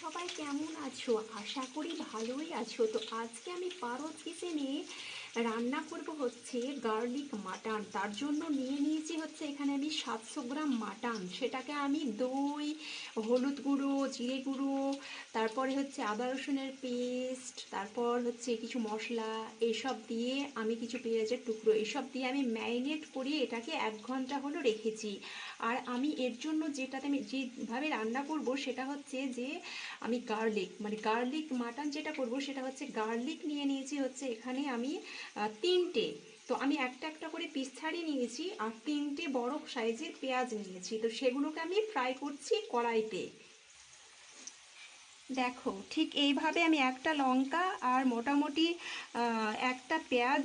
সবাই কেমন আছো? আশা করি ভালোই আছো। তো আজকে আমি পারদ কিচেনে রান্না করব হচ্ছে গার্লিক মাটন। তার জন্য নিয়ে নিয়েছি হচ্ছে এখানে আমি সাতশো গ্রাম মাটন। সেটাকে আমি দই, হলুদ গুঁড়ো, জিরে গুঁড়ো, তারপরে হচ্ছে আদা রসুনের পেস্ট, তারপর হচ্ছে কিছু মশলা এইসব দিয়ে আমি কিছু পেঁয়াজের টুকরো এইসব দিয়ে আমি ম্যারিনেট করে এটাকে এক ঘণ্টা হলো রেখেছি। আর আমি এর জন্য যেটাতে আমি যেভাবে রান্না করব সেটা হচ্ছে যে আমি গার্লিক মানে গার্লিক মাটন যেটা করব সেটা হচ্ছে গার্লিক নিয়ে নিয়েছি হচ্ছে এখানে আমি তিনটে। তো আমি একটা একটা করে পিস ছাড়িয়ে নিয়েছি আর তিনটে বড় সাইজের পেঁয়াজ নিয়েছি। তো সেগুলোকে আমি ফ্রাই করছি কড়াইতে। দেখো, ঠিক এইভাবে আমি একটা লঙ্কা আর মোটামুটি একটা পেঁয়াজ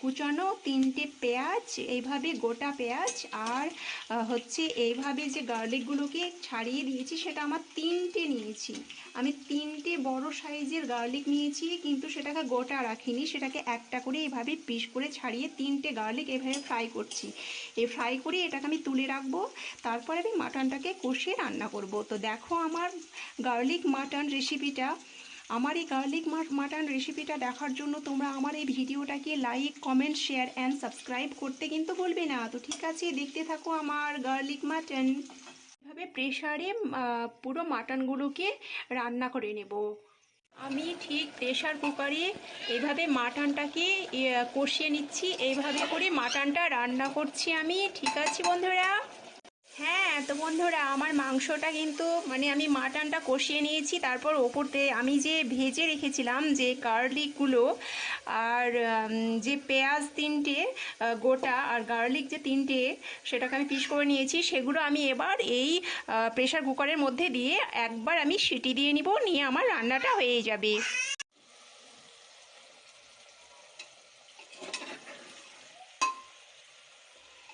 কুচানো, তিনটে পেঁয়াজ, এইভাবে গোটা পেঁয়াজ আর হচ্ছে এইভাবে যে গার্লিকগুলোকে ছাড়িয়ে দিয়েছি, সেটা আমার তিনটে নিয়েছি। আমি তিনটে বড় সাইজের গার্লিক নিয়েছি, কিন্তু সেটাকে গোটা রাখিনি, সেটাকে একটা করে এইভাবে পিস করে ছাড়িয়ে তিনটে গার্লিক এভাবে ফ্রাই করছি। এই ফ্রাই করে এটাকে আমি তুলে রাখব, তারপরে আমি মাটনটাকে কষিয়ে রান্না করব। তো দেখো আমার গার্লিক মাটন রেসিপিটা আমার এই গার্লিক মাটন রেসিপিটা দেখার জন্য তোমরা আমার এই ভিডিওটাকে like comment share and subscribe করতে কিন্তু বলবে না। তো ঠিক আছে, দেখতে থাকো আমার গার্লিক মাটন এভাবে প্রেশারে পুরো মাটনগুলোকে রান্না করে নেব। আমি ঠিক প্রেশার কুকারে এইভাবে মাটনটাকে কষিয়ে নিচ্ছি। এইভাবে করে মাটনটা রান্না করছি আমি। ঠিক আছে, বন্ধুরা? হ্যাঁ তো বন্ধুরা আমার মাংসটা কিন্তু মানে আমি মাটনটা কষিয়ে নিয়েছি, তারপর ওপরতে আমি যে ভেজে রেখেছিলাম যে গার্লিকগুলো আর যে পেঁয়াজ তিনটে গোটা আর গার্লিক যে তিনটে, সেটাকে আমি পিস করে নিয়েছি, সেগুলো আমি এবার এই প্রেশার কুকারের মধ্যে দিয়ে একবার আমি সিটি দিয়ে নিব, নিয়ে আমার রান্নাটা হয়ে যাবে।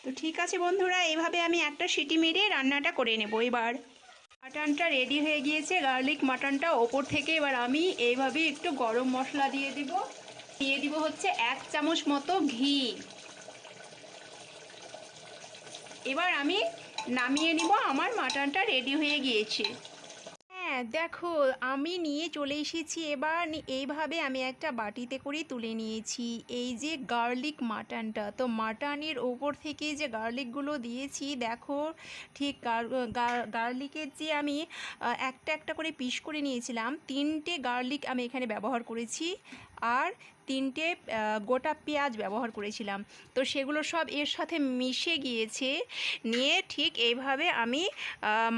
তো ঠিক আছে বন্ধুরা, এইভাবে আমি একটা সিটি মেরে রান্নাটা করে নেব এবার। মাটনটা রেডি হয়ে গিয়েছে গার্লিক মাটনটা ওপর থেকে এবার আমি এইভাবে একটু গরম মশলা দিয়ে দিব। দিয়ে দিব হচ্ছে এক চামচ মতো ঘি। এবার আমি নামিয়ে নিব, আমার মাটনটা রেডি হয়ে গিয়েছে। হ্যাঁ দেখো, আমি নিয়ে চলে এসেছি। এবার এইভাবে আমি একটা বাটিতে করে তুলে নিয়েছি। এই যে গার্লিক মাটনটা, তো মাটনের ওপর থেকে যে গার্লিকগুলো দিয়েছি, দেখো, ঠিক গার্লিকের যে আমি একটা একটা করে পিস করে নিয়েছিলাম। তিনটে গার্লিক আমি এখানে ব্যবহার করেছি। আর তিনটে গোটা পেঁয়াজ ব্যবহার করেছিলাম। তো সেগুলো সব এর সাথে মিশে গিয়েছে। নিয়ে ঠিক এইভাবে আমি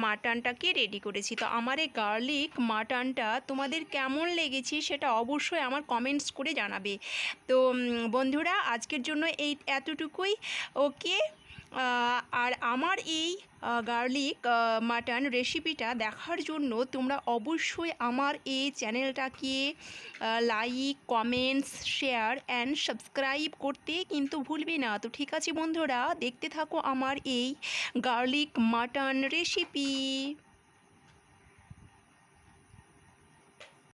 মাটনটাকে রেডি করেছি। তো আমার এই গার্লিক মাটনটা তোমাদের কেমন লেগেছে সেটা অবশ্যই আমার কমেন্টস করে জানাবে। তো বন্ধুরা, আজকের জন্য এই এতটুকুই। ওকে আর আমার এই গার্লিক মাটন রেসিপিটা দেখার জন্য তোমরা অবশ্যই আমার এই চ্যানেলটাকে like comments share and subscribe করতে কিন্তু ভুলবে না। তো ঠিক আছে বন্ধুরা, দেখতে থাকো আমার এই গার্লিক মাটন রেসিপি